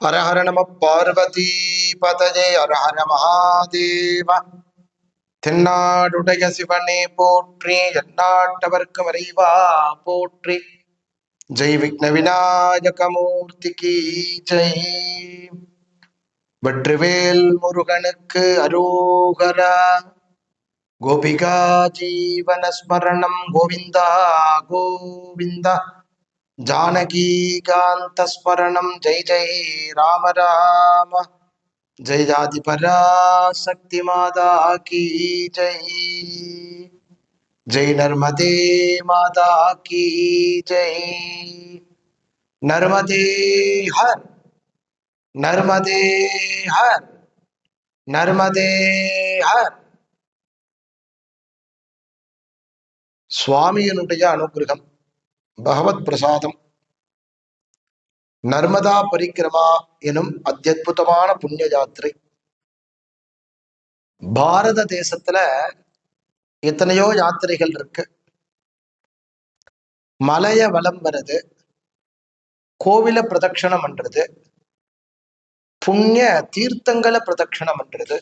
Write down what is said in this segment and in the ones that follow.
ஹர ஹர நம பார்வதி பதஜே ஹர ஹர மகாதேவ தென்னாடுடைய சிவனே போற்றி எந்நாட்டவர்க்கு மறைவா போற்றி ஜெய் விக்ன விநாயகமூர்த்திக்கு ஜெய் வெற்றிவேல் முருகனுக்கு அரோகரா கோபிகா ஜீவன ஸ்மரணம் கோவிந்தா கோவிந்தா ஜானகீகாந்த ஸ்மரணம் ஜெய் ஜெய் ராம ராம. ஜெய் ஜாதி பராசக்தி மாதா கி ஜெய். ஜெய் நர்மதே மாதா கி ஜெய். நர்மதே ஹர் நர்மதே ஹர் நர்மதே ஹர். சுவாமியினுடைய அனுகிரகம் பகவத் பிரசாதம். நர்மதா பரிக்கிரமா எனும் அத்தியுதமான புண்ணிய யாத்திரை. பாரத தேசத்துல எத்தனையோ யாத்திரைகள் இருக்கு. மலைய வலம் வருது கோவில பிரதட்சணம் பண்றது புண்ணிய தீர்த்தங்களை பிரதட்சணம் பண்றது.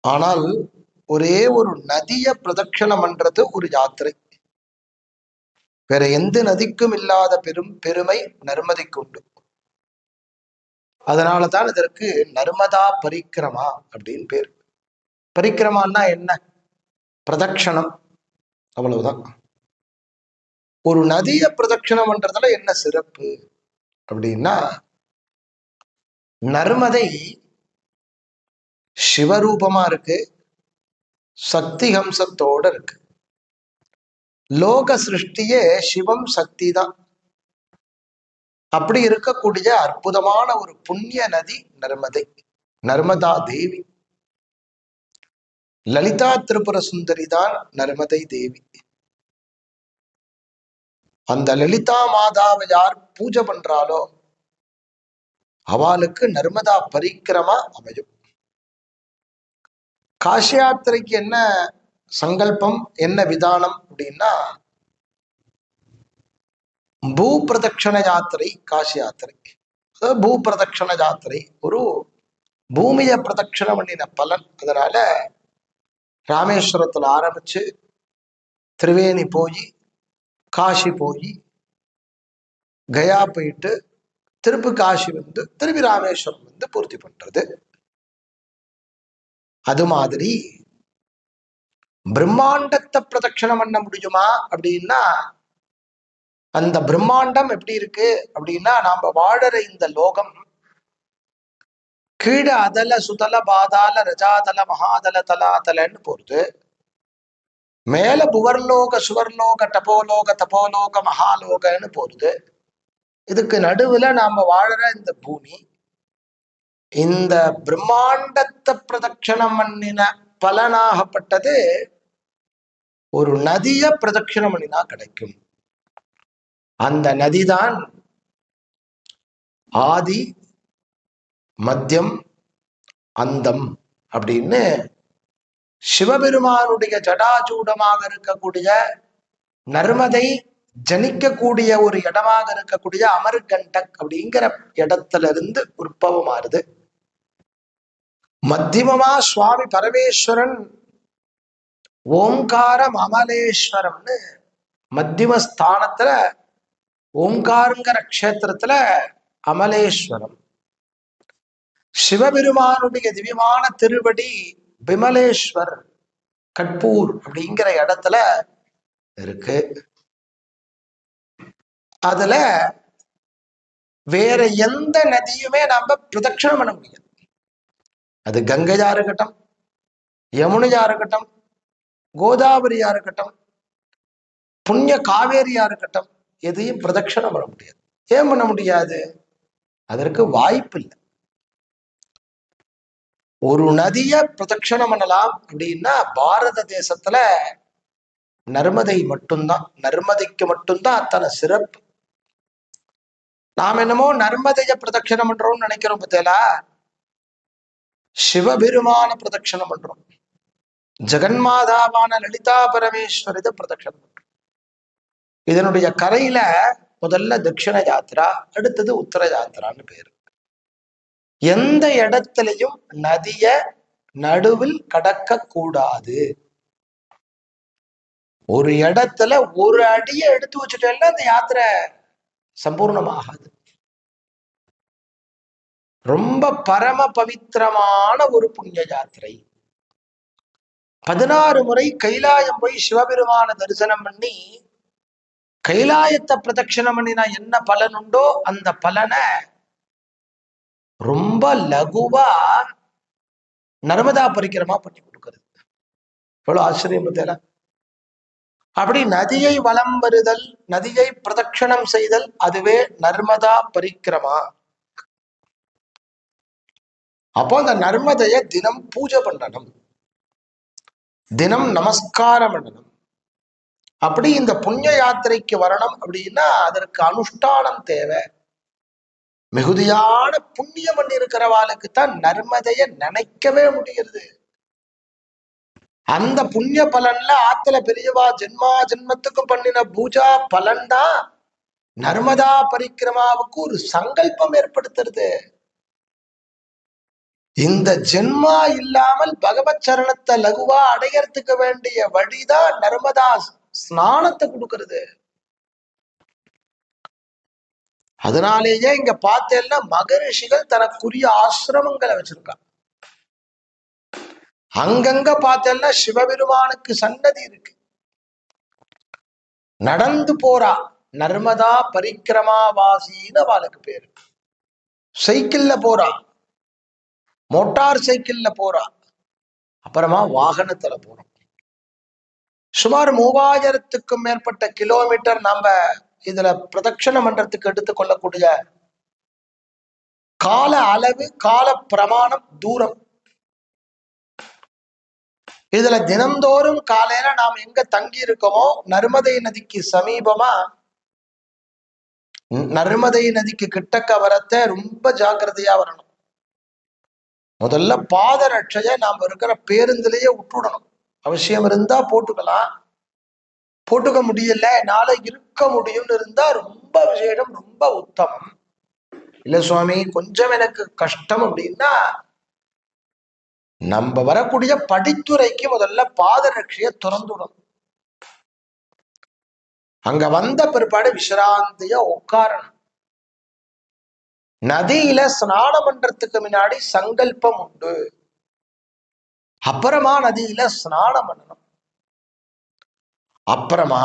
ஆனால் ஒரே ஒரு நதிய பிரதட்சணம் பண்றது ஒரு யாத்திரை. வேற எந்த நதிக்கும் இல்லாத பெரும் பெருமை நர்மதிக்கு உண்டு. அதனாலதான் இதற்கு நர்மதா பரிக்கிரமா அப்படின்னு பேர். பரிக்கிரமான்னா என்ன? பிரதட்சணம். அவ்வளவுதான். ஒரு நதிய பிரதட்சணம் பண்றதுல என்ன சிறப்பு? அப்படின்னா நர்மதை சிவரூபமா இருக்கு சக்தி ஹம்சத்தோட இருக்கு. லோக சிருஷ்டியே சிவம் சக்தி தான் அப்படி இருக்கக்கூடிய அற்புதமான ஒரு புண்ணிய நதி நர்மதை நர்மதா தேவி. லலிதா திரிபுர சுந்தரி தான் நர்மதை தேவி. அந்த லலிதா மாதாவை யார் பூஜை பண்றாலோ அவளுக்கு நர்மதா பரிக்கிரமா அமையும். காசி யாத்திரைக்கு என்ன சங்கல்பம் என்ன விதானம் அப்படின்னா பூ பிரதட்சண யாத்திரை காசி யாத்திரை. அதாவது பூ பிரதட்சண யாத்திரை ஒரு பூமியை பிரதட்சணம் பண்ணின பலன். அதனால ராமேஸ்வரத்துல ஆரம்பிச்சு திரிவேணி போய் காசி போய் கயா போயிட்டு திருப்பி காசி வந்து திருப்பி ராமேஸ்வரம் வந்து பூர்த்தி பண்றது. அது மாதிரி பிரம்மாண்டத்தை பிரதட்சணம் பண்ண முடியுமா அப்படின்னா அந்த பிரம்மாண்டம் எப்படி இருக்கு அப்படின்னா நாம வாழற இந்த லோகம் கீழே அதல சுதல பாதால ரஜாதல மகாதல தலாதலன்னு போறது. மேல புவர்லோக சுவர்லோக டபோலோக தபோலோக மகாலோகன்னு போறது. இதுக்கு நடுவுல நாம வாழற இந்த பூமி இந்த பிரம்மாண்டத்தை பிரதட்சணம் பண்ணின பலனாகப்பட்டது ஒரு நதிய பிரதட்சிணம் பண்ணினா கிடைக்கும். அந்த நதிதான் ஆதி மத்தியம் அந்தம் அப்படின்னு சிவபெருமானுடைய ஜடாஜூடமாக இருக்கக்கூடிய நர்மதை ஜனிக்கக்கூடிய ஒரு இடமாக இருக்கக்கூடிய அமர்கண்டக் அப்படிங்கிற இடத்துல இருந்து உற்பவமாறுது மத்தியமமா சுவாமி பரமேஸ்வரன். ஓங்காரம் அமலேஸ்வரம்னு மத்தியம ஸ்தானத்துல ஓங்காருங்கிற க்ஷேத்திரத்துல அமலேஸ்வரம். சிவபெருமானுடைய திவ்யமான திருவடி விமலேஸ்வர் கட்பூர் அப்படிங்கிற இடத்துல இருக்கு. அதுல வேற எந்த நதியுமே நம்ம பிரதட்சணம் பண்ண முடியாது. அது கங்கையா இருக்கட்டும் யமுனையா இருக்கட்டும் கோதாவரியா இருக்கட்டும் புண்ணிய காவேரியா இருக்கட்டும் எதையும் பிரதட்சணம் பண்ண முடியாது. ஏன் பண்ண முடியாது? அதற்கு வாய்ப்பு இல்லை. ஒரு நதிய பிரதட்சணம் பண்ணலாம் அப்படின்னா பாரத தேசத்துல நர்மதை மட்டும்தான் நர்மதைக்கு மட்டும்தான் அத்தனை சிறப்பு. நாம் என்னமோ நர்மதைய பிரதட்சணம் பண்றோம்னு நினைக்கிறோம் பத்தியலா சிவபெருமான பிரதட்சணம் பண்றோம். ஜெகன்மாதாவான லலிதா பரமேஸ்வரித பிரதட்சணம் பண்றோம். இதனுடைய கரையில முதல்ல தட்சிண யாத்திரா அடுத்தது உத்தர யாத்திரான்னு பேரு. எந்த இடத்துலையும் நதிய நடுவில் கடக்க கூடாது. ஒரு இடத்துல ஒரு அடியை எடுத்து வச்சுட்டேன்னா அந்த யாத்திரை சம்பூர்ணமாகாது. ரொம்ப பரம பவித்திரமான ஒரு புண்ணிய யாத்திரை. பதினாறு முறை கைலாயம் போய் சிவபெருமான தரிசனம் பண்ணி கைலாயத்தை பிரதட்சணம் பண்ணினா என்ன பலன் உண்டோ அந்த பலனை ரொம்ப லகுவா நர்மதா பரிக்கிரமா பண்ணி கொடுக்கறது. எவ்வளவு ஆச்சரியம் பத்தியா அப்படி நதியை வலம் வருதல் நதியை பிரதட்சணம் செய்தல் அதுவே நர்மதா பரிக்கிரமா. அப்போ அந்த நர்மதைய தினம் பூஜை பண்ணணும் தினம் நமஸ்காரம் பண்ணணும். அப்படி இந்த புண்ணிய யாத்திரைக்கு வரணும் அப்படின்னா அதற்கு அனுஷ்டானம் தேவை. மிகுதியான புண்ணியம் பண்ணி இருக்கிறவாளுக்கு தான் நர்மதைய நினைக்கவே முடிகிறது அந்த புண்ணிய பலன்ல ஆத்துல பெரியவா ஜென்மா ஜென்மத்துக்கும் பண்ணின பூஜா பலன் தான் நர்மதா பரிக்கிரமாவுக்கு ஒரு சங்கல்பம் ஏற்படுத்துறது. இந்த ஜென்மா இல்லாமல் பகவத் சரணத்தை லகுவா அடையறதுக்கு வேண்டிய வழிதான் நர்மதா ஸ்நானத்தை கொடுக்கறது. அதனாலேயே இங்க பார்த்தேன்னா மகரிஷிகள் தனக்குரிய ஆசிரமங்களை வச்சிருக்காங்க. அங்கங்க பார்த்தேன்னா சிவபெருமானுக்கு சன்னதி இருக்கு. நடந்து போறா. நர்மதா பரிக்கிரமாவாசின்னு அவளுக்கு பேரு. சைக்கிள்ல போறா. மோட்டார் சைக்கிள்ல போறா. அப்புறமா வாகனத்துல போறோம் சுமார் மூவாயிரத்துக்கும் மேற்பட்ட கிலோமீட்டர் நம்ம இதுல பிரதட்சணம் பண்றதுக்கு எடுத்துக்கொள்ளக்கூடிய கால அளவு கால பிரமாணம் தூரம். இதுல தினந்தோறும் காலையில நாம் எங்க தங்கி இருக்கோமோ நர்மதை நதிக்கு சமீபமா நர்மதை நதிக்கு கிட்டக்க வரத்த ரொம்ப ஜாக்கிரதையா வரணும். முதல்ல பாதரட்சைய நாம இருக்கிற பேருந்துலயே விட்டுடணும். அவசியம் இருந்தா போட்டுக்கலாம். போட்டுக்க முடியல என்னால இருக்க முடியும்னு இருந்தா ரொம்ப விசேடம் ரொம்ப உத்தமம். இல்ல சுவாமி கொஞ்சம் எனக்கு கஷ்டம் அப்படின்னா நம்ம வரக்கூடிய படித்துறைக்கு முதல்ல பாதரட்சிய திறந்துடும் அங்க வந்த பிற்பாடு விசிராந்திய உட்காரணும் நதியில ஸ்நானம் பண்றதுக்கு முன்னாடி சங்கல்பம் உண்டு. அப்புறமா நதியில ஸ்நானம் பண்ணணும். அப்புறமா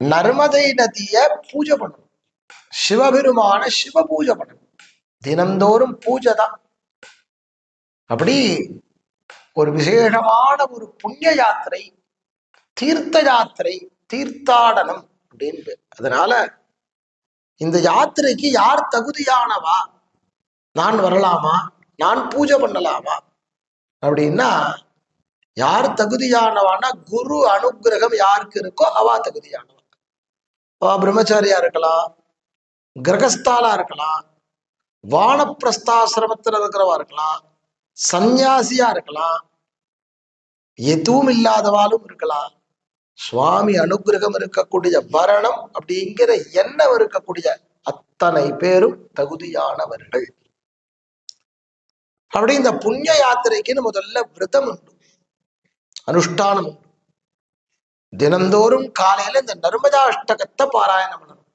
நர்மதை நதிய பூஜை பண்ணணும். சிவபெருமான சிவ பூஜை பண்ணணும். தினந்தோறும் பூஜை தான். அப்படி ஒரு விசேஷமான ஒரு புண்ணிய யாத்திரை தீர்த்த யாத்திரை தீர்த்தாடனம் அப்படின்னு அதனால இந்த யாத்திரைக்கு யார் தகுதியானவா? நான் வரலாமா? நான் பூஜை பண்ணலாமா? அப்படின்னா யார் தகுதியானவானா குரு அனுகிரகம் யாருக்கு இருக்கோ அவா தகுதியானவா. அவா பிரம்மச்சாரியா இருக்கலாம் கிரகஸ்தாலா இருக்கலாம் வானப்பிரஸ்தாசிரமத்தில் இருக்கிறவா இருக்கலாம் சந்நியாசியா இருக்கலாம் எதுவும் இல்லாதவாலும் இருக்கலாம். சுவாமி அனுகிரகம் இருக்கக்கூடிய மரணம் அப்படிங்கிற எண்ணம் இருக்கக்கூடிய அத்தனை பேரும் தகுதியானவர்கள். அப்படி இந்த புண்ணிய யாத்திரைக்குன்னு முதல்ல விரதம் உண்டு. அனுஷ்டானம் உண்டு. தினந்தோறும் காலையில இந்த நர்மதாஷ்டகத்தை பாராயணம் பண்ணணும்.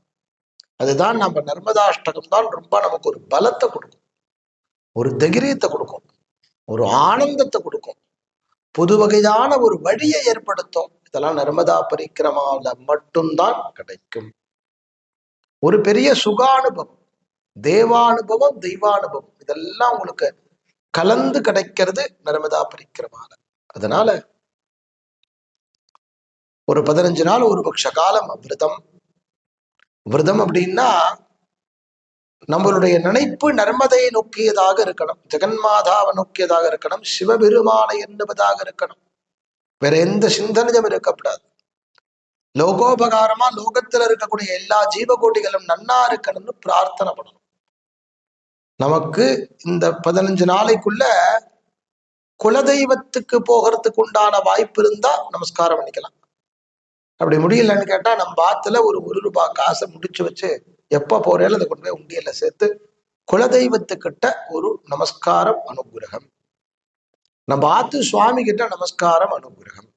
அதுதான் நம்ம நர்மதாஷ்டகம் தான் ரொம்ப நமக்கு ஒரு பலத்தை கொடுக்கும். ஒரு தைரியத்தை கொடுக்கும். ஒரு ஆனந்தத்தை கொடுக்கும். புது வகையான ஒரு வழியை ஏற்படுத்தும். இதெல்லாம் நர்மதா பரிக்கிரமாவில் மட்டும்தான் கிடைக்கும். ஒரு பெரிய சுகானுபவம் தேவானுபவம் தெய்வானுபவம் இதெல்லாம் உங்களுக்கு கலந்து கிடைக்கிறது நர்மதா பரிக்கிரமால. அதனால ஒரு பதினஞ்சு நாள் ஒரு பட்ச காலம் விரதம் விரதம் அப்படின்னா நம்மளுடைய நினைப்பு நர்மதையை நோக்கியதாக இருக்கணும். ஜெகன்மாதாவை நோக்கியதாக இருக்கணும். சிவபெருமானை எண்ணுவதாக இருக்கணும். வேற எந்த சிந்தனையும் இருக்கக்கூடாது. லோகோபகாரமா லோகத்துல இருக்கக்கூடிய எல்லா ஜீவகோட்டிகளும் நன்னா இருக்கணும்னு பிரார்த்தனை பண்ணணும். நமக்கு இந்த பதினஞ்சு நாளைக்குள்ள குலதெய்வத்துக்கு போகிறதுக்கு உண்டான வாய்ப்பு இருந்தா நமஸ்காரம் பண்ணிக்கலாம். அப்படி முடியலன்னு கேட்டா நம்ம ஆத்துல ஒரு ஒரு ரூபாய் காசை முடிச்சு வச்சு எப்போ போறேன் அதை கொண்டு போய் உண்டியல்ல சேர்த்து குலதெய்வத்துக்கிட்ட ஒரு நமஸ்காரம் அனுகிரகம். நம்ம ஆத்து சுவாமி கிட்ட நமஸ்காரம் அனுகிரகம்.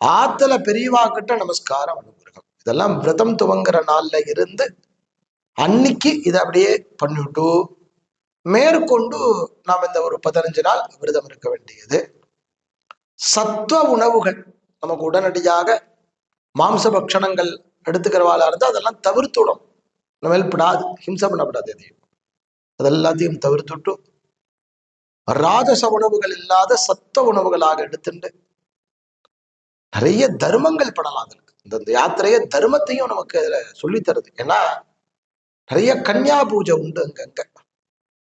ஆத்துல பெரியவா கிட்ட நமஸ்காரம் அனுகிரகம். இதெல்லாம் விரதம் துவங்குற நாள்ல இருந்து அன்னைக்கு இதை அப்படியே பண்ணிவிட்டு மேற்கொண்டு நாம் இந்த ஒரு பதினஞ்சு நாள் விரதம் இருக்க வேண்டியது. சத்துவ உணவுகள் நமக்கு உடனடியாக மாம்ச பக்ஷணங்கள் எடுத்துக்கிறவாளா இருந்தால் அதெல்லாம் தவிர்த்துடும் நம்ம படாது ஹிம்சை பண்ணப்படாது எதையும். அதெல்லாத்தையும் தவிர்த்துட்டு ராஜச உணவுகள் இல்லாத சத்த உணவுகளாக எடுத்துட்டு நிறைய தர்மங்கள் படலாம் அதற்கு. இந்த யாத்திரைய தர்மத்தையும் நமக்கு அதுல சொல்லித் தருது ஏன்னா நிறைய கன்னியா பூஜை உண்டு அங்கங்க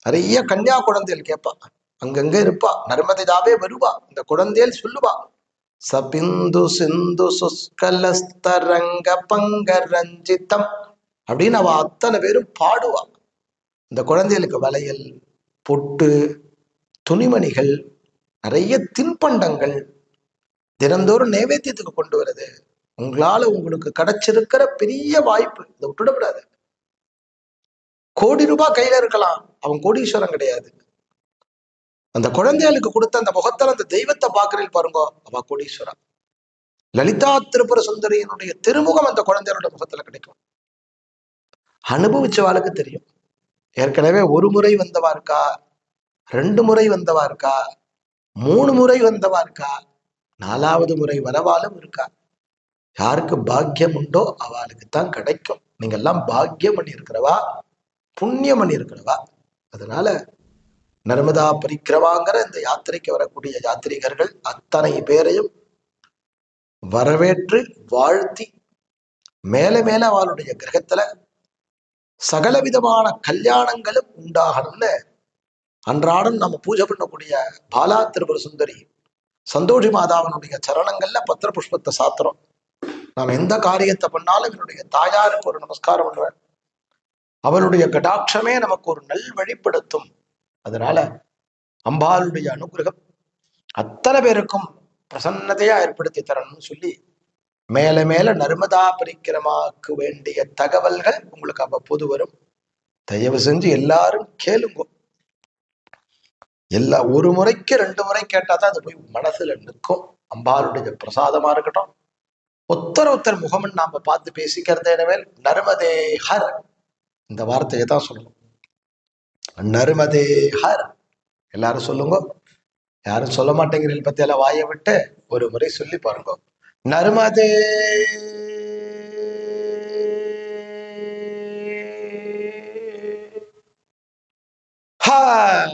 நிறைய கன்னியா குழந்தைகள் கேட்பா. அங்கங்க இருப்பா. நர்மதிதாவே வருவா. இந்த குழந்தைகள் சொல்லுவா. சபிந்து சிந்து சுஸ்கலஸ்தரங்க பங்க ரஞ்சிதம் அப்படின்னு அவ அத்தனை பேரும் பாடுவா இந்த குழந்தைகளுக்கு வளையல் பொட்டு துணிமணிகள் நிறைய தின்பண்டங்கள் தினந்தோறும் நைவேத்தியத்துக்கு கொண்டு வருது. உங்களால உங்களுக்கு கிடைச்சிருக்கிற பெரிய வாய்ப்பு இதை விட்டுடக்கூடாது. கோடி ரூபாய் கையில இருக்கலாம். அவன் கோடீஸ்வரன் கிடையாது. அந்த குழந்தைகளுக்கு கொடுத்த அந்த முகத்துல அந்த தெய்வத்தை பாக்குறீங்க பாருங்க அவ கோடீஸ்வரன். லலிதா திருப்புர சுந்தரியனுடைய திருமுகம் அந்த குழந்தைகளோட முகத்துல கிடைக்கும். அனுபவிச்சவாளுக்கு தெரியும். ஏற்கனவே ஒரு முறை வந்தவா இருக்கா ரெண்டு முறை வந்தவா இருக்கா மூணு முறை வந்தவா இருக்கா நாலாவது முறை வரவாலும் இருக்கா? யாருக்கு பாக்கியம் உண்டோ அவளுக்கு தான் கிடைக்கும். நீங்க எல்லாம் பாக்கியம் பண்ணி இருக்கிறவா புண்ணியம் பண்ணி இருக்கிறவா அதனால நர்மதா பரிக்கிரமாங்கிற இந்த யாத்திரைக்கு வரக்கூடிய யாத்திரிகர்கள் அத்தனை பேரையும் வரவேற்று வாழ்த்தி மேல மேல அவளுடைய கிரகத்துல சகல விதமான கல்யாணங்களும் உண்டாகணும்னு அன்றாடம் நம்ம பூஜை பண்ணக்கூடிய பாலா திருபுர சுந்தரி சந்தோஷி மாதாவனுடைய சரணங்கள்ல பத்திர புஷ்பத்தை சாத்துறோம் நாம் எந்த காரியத்தை பண்ணாலும் என்னுடைய தாயாருக்கு ஒரு நமஸ்காரம் பண்றேன். அவளுடைய கடாட்சமே நமக்கு ஒரு நல் வழிப்படுத்தும். அதனால அம்பாளுடைய அனுகிரகம் அத்தனை பேருக்கும் பிரசன்னதையா ஏற்படுத்தி தரணும்னு சொல்லி மேல மேல நர்மதா பரிக்கிரமாக்கு வேண்டிய தகவல்கள் உங்களுக்கு அவ்வப்போது வரும். தயவு செஞ்சு எல்லாரும் கேளுங்க. எல்லா ஒரு முறைக்கு ரெண்டு முறை கேட்டாதான் அது போய் மனசுல நிற்கும். அம்பாளுடைய பிரசாதமா இருக்கட்டும். ஒத்தர ஒத்தர் முகமன் நாம பார்த்து பேசிக்கிறதே எனவே நர்மதே ஹர். இந்த வார்த்தையை தான் சொல்லணும். நர்மதே ஹர். எல்லாரும் சொல்லுங்க. யாரும் சொல்ல மாட்டேங்கிறீர்கள் பத்தி எல்லாம் வாயை விட்டு ஒரு முறை சொல்லி பாருங்க. நர்மதே ஹர்